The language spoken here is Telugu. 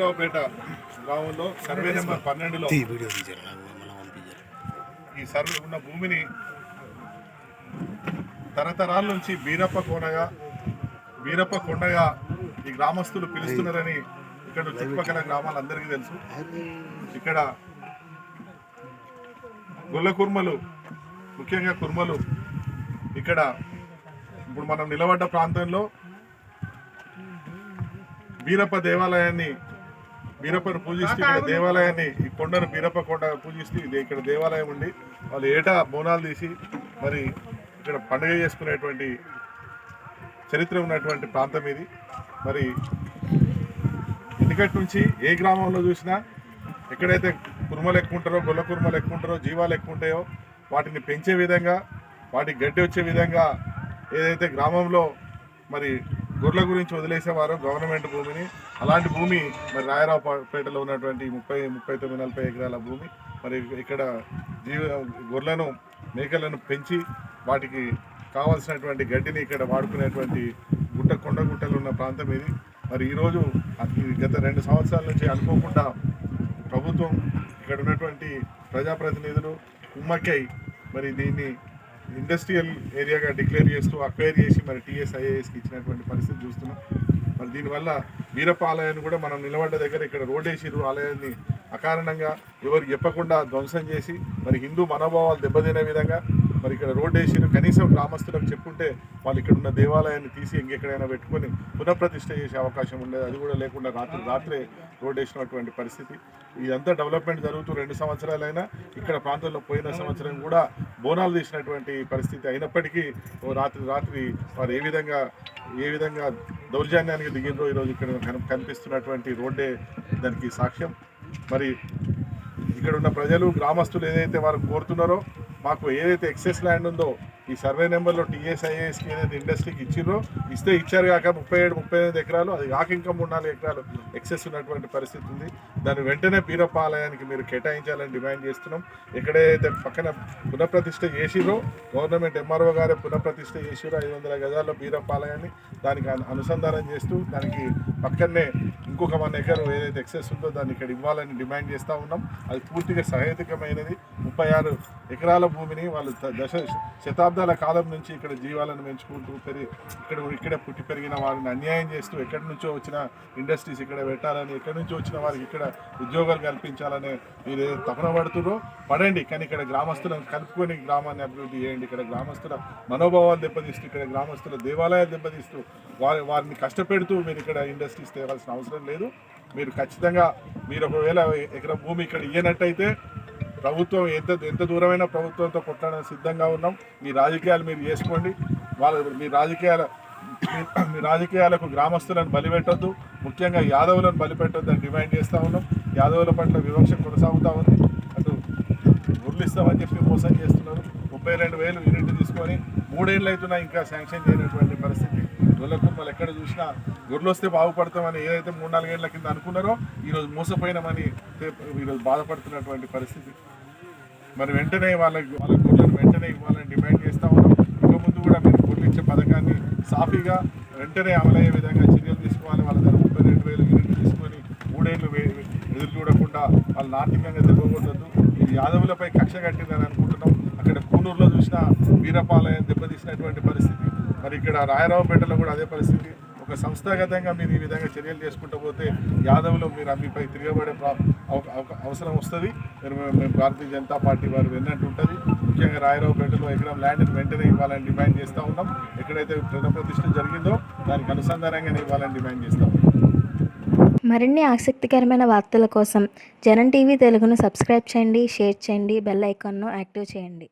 రాయరావుపేట గ్రామంలో సర్వే నెంబర్ పన్నెండులో ఈ సర్వే ఉన్న భూమిని తరతరాల నుంచి బీరప్ప కోనగా బీరప్ప కొండగా ఈ గ్రామస్తులు పిలుస్తున్నారని ఇక్కడ చుట్టుపక్కల గ్రామాలందరికీ తెలుసు. ఇక్కడ గొల్ల కుర్మలు ముఖ్యంగా కుర్మలు ఇక్కడ ఇప్పుడు మనం నిలబడ్డ ప్రాంతంలో బీరప్ప దేవాలయాన్ని బీరప్పను పూజిస్తూ ఇక్కడ దేవాలయాన్ని ఈ కొండను బీరప్ప కొండ పూజిస్తూ ఇది ఇక్కడ దేవాలయం ఉండి వాళ్ళు ఏటా బోనాలు తీసి మరి ఇక్కడ పండుగ చేసుకునేటువంటి చరిత్ర ఉన్నటువంటి ప్రాంతం ఇది. మరి ఎందుకటి నుంచి ఏ గ్రామంలో చూసినా ఎక్కడైతే కుర్మలు ఎక్కువ ఉంటారో గొల్ల కుర్మలు ఎక్కువ ఉంటారో జీవాలు ఎక్కువ ఉంటాయో వాటిని పెంచే విధంగా వాటికి గడ్డి వచ్చే విధంగా ఏదైతే గ్రామంలో మరి గొర్రెల గురించి వదిలేసేవారో గవర్నమెంట్ భూమిని అలాంటి భూమి మరి రాయరావుపేటలో ఉన్నటువంటి ముప్పై ముప్పై తొమ్మిది నలభై ఎకరాల భూమి మరి ఇక్కడ జీవ గొర్రెలను మేకలను పెంచి వాటికి కావాల్సినటువంటి గడ్డిని ఇక్కడ వాడుకునేటువంటి గుట్ట కొండ గుట్టలు ఉన్న ప్రాంతం ఇది. మరి ఈరోజు గత రెండు సంవత్సరాల నుంచి అనుకోకుండా ప్రభుత్వం ఇక్కడ ఉన్నటువంటి ప్రజాప్రతినిధులు కుమ్మక్కై మరి దీన్ని ఇండస్ట్రియల్ ఏరియాగా డిక్లేర్ చేస్తూ అక్వైర్ చేసి మరి టీఎస్ఐఏఎస్కి ఇచ్చినటువంటి పరిస్థితి చూస్తున్నాం. మరి దీనివల్ల వీరప్ప ఆలయాన్ని కూడా మనం నిలబడ్డ దగ్గర ఇక్కడ రోడ్ ఆలయాన్ని అకారణంగా ఎవరు చెప్పకుండా ధ్వంసం చేసి మరి హిందూ మనోభావాలు దెబ్బతినే విధంగా మరి ఇక్కడ రోడ్ వేసిరు కనీసం గ్రామస్తులకు చెప్పుంటే వాళ్ళు ఇక్కడ ఉన్న దేవాలయాన్ని తీసి ఇంకెక్కడైనా పెట్టుకొని పునఃప్రతిష్ఠ చేసే అవకాశం ఉండేది. అది కూడా లేకుండా రాత్రి రాత్రే రోడ్ వేసినటువంటి పరిస్థితి. ఇదంతా డెవలప్మెంట్ జరుగుతూ రెండు సంవత్సరాలైనా ఇక్కడ ప్రాంతంలో పోయిన సంవత్సరం కూడా బోనాలు తీసినటువంటి పరిస్థితి అయినప్పటికీ ఓ రాత్రి రాత్రి వారు ఏ విధంగా ఏ విధంగా దౌర్జన్యానికి దిగిందో ఈరోజు ఇక్కడ కనిపిస్తున్నటువంటి రోడ్డే దానికి సాక్ష్యం. మరి ఇక్కడ ఉన్న ప్రజలు గ్రామస్తులు ఏదైతే వారు కోరుతున్నారో మాకు ఏదైతే ఎక్సెస్ ల్యాండ్ ఉందో ఈ సర్వే నెంబర్లో టీఎస్ఐఎస్కి ఏదైతే ఇండస్ట్రీకి ఇచ్చిరో ఇస్తే ఇచ్చారు కాక ముప్పై ఏడు ముప్పై ఎనిమిది ఎకరాలు అది కాక ఇంకా మూడు నాలుగు ఎకరాలు ఎక్సెస్ ఉన్నటువంటి పరిస్థితి ఉంది. దాన్ని వెంటనే బీరప్ప ఆలయానికి మీరు కేటాయించాలని డిమాండ్ చేస్తున్నాం. ఎక్కడైతే పక్కన పునఃప్రతిష్ఠ చేసిరో గవర్నమెంట్ ఎంఆర్ఓ గారే పునఃప్రతిష్ఠ చేసిరో ఐదు వందల గజాల్లో బీరప్ప ఆలయాన్ని దానికి అనుసంధానం చేస్తూ దానికి పక్కనే ఇంకొక వన్ ఎకర్ ఏదైతే ఎక్సెస్ ఉందో దాన్ని ఇక్కడ ఇవ్వాలని డిమాండ్ చేస్తూ ఉన్నాం. అది పూర్తిగా సహేతుకమైనది. ముప్పై ఆరు ఎకరాల భూమిని వాళ్ళు ద- దశ శతాబ్దాల కాలం నుంచి ఇక్కడ జీవాలను పెంచుకుంటూ పెరిగి ఇక్కడ ఇక్కడే పుట్టి పెరిగిన వారిని అన్యాయం చేస్తూ ఎక్కడి నుంచో వచ్చిన ఇండస్ట్రీస్ ఇక్కడ పెట్టాలని ఎక్కడి నుంచో వచ్చిన వారికి ఇక్కడ ఉద్యోగాలు కల్పించాలని మీరు ఏదో తపన పడుతురో పడండి. కానీ ఇక్కడ గ్రామస్తులను కలుపుకొని గ్రామాన్ని అభివృద్ధి చేయండి. ఇక్కడ గ్రామస్తుల మనోభావాలు దెబ్బతీస్తూ ఇక్కడ గ్రామస్తుల దేవాలయాలు దెబ్బతీస్తూ వారి వారిని కష్టపెడుతూ మీరు ఇక్కడ ఇండస్ట్రీస్ తేవాల్సిన అవసరం లేదు. మీరు ఖచ్చితంగా మీరు ఒకవేళ ఎకరం భూమి ఇక్కడ ఇయ్యనట్టయితే ప్రభుత్వం ఎంత ఎంత దూరమైన ప్రభుత్వంతో కొట్టడానికి సిద్ధంగా ఉన్నాం. మీ రాజకీయాలు మీరు చేసుకోండి. వాళ్ళ మీ రాజకీయాల మీ- రాజకీయాలకు గ్రామస్తులను బలిపెట్టొద్దు. ముఖ్యంగా యాదవులను బలిపెట్టొద్దు అని డిమాండ్ చేస్తూ ఉన్నాం. యాదవుల పట్ల వివక్ష కొనసాగుతూ ఉంది. అటు ఉర్లిస్తామని చెప్పి మోసం చేస్తున్నారు. ముప్పై రెండు వేలు యూనిట్ తీసుకొని మూడేళ్ళు అవుతున్నా ఇంకా శాంక్షన్ చేయనటువంటి పరిస్థితి. గొర్రెలకు వాళ్ళు ఎక్కడ చూసినా గొర్రెలు వస్తే బాగుపడతామని ఏదైతే మూడు నాలుగేళ్ళ కింద అనుకున్నారో ఈరోజు మోసపోయినామని ఈరోజు బాధపడుతున్నటువంటి పరిస్థితి. మరి వెంటనే వాళ్ళకి వాళ్ళ గొర్రెలను వెంటనే ఇవ్వాలని డిమాండ్ చేస్తా ఉన్నాం. ఇక ముందు కూడా మీరు గొర్రెలు ఇచ్చే పథకాన్ని సాఫీగా వెంటనే అమలయ్యే విధంగా చర్యలు తీసుకోవాలి. వాళ్ళ దగ్గర ముప్పై రెండు వేలు యూనిట్లు తీసుకొని మూడేళ్ళు ఎదురు చూడకుండా వాళ్ళు ఆర్థికంగా దెబ్బకొట్టద్దు ఇది యాదవులపై కక్ష కట్టిందని అనుకుంటున్నాం. అక్కడ కూనూరులో చూసిన వీరపాలయం దెబ్బతీసినటువంటి పరిస్థితి. మరి ఇక్కడ రాయరావుపేటలో కూడా అదే పరిస్థితి. ఒక సంస్థాగతంగా మీరు ఈ విధంగా చర్యలు చేసుకుంటూ పోతే యాదవ్లో మీరు మీపై తిరగబడే అవసరం వస్తుంది. మీరు మేము భారతీయ జనతా పార్టీ వారు విన్నట్టు ఉంటుంది. ముఖ్యంగా రాయరావుపేటలో ఎకరం ల్యాండ్ని వెంటనే ఇవ్వాలని డిమాండ్ చేస్తూ ఉన్నాం. ఎక్కడైతే ప్రతిష్ట జరిగిందో దానికి అనుసంధానంగానే ఇవ్వాలని డిమాండ్ చేస్తాం మరిన్ని ఆసక్తికరమైన వార్తల కోసం జనం టీవీ తెలుగును సబ్స్క్రైబ్ చేయండి షేర్ చేయండి బెల్ ఐకాన్ను యాక్టివ్ చేయండి.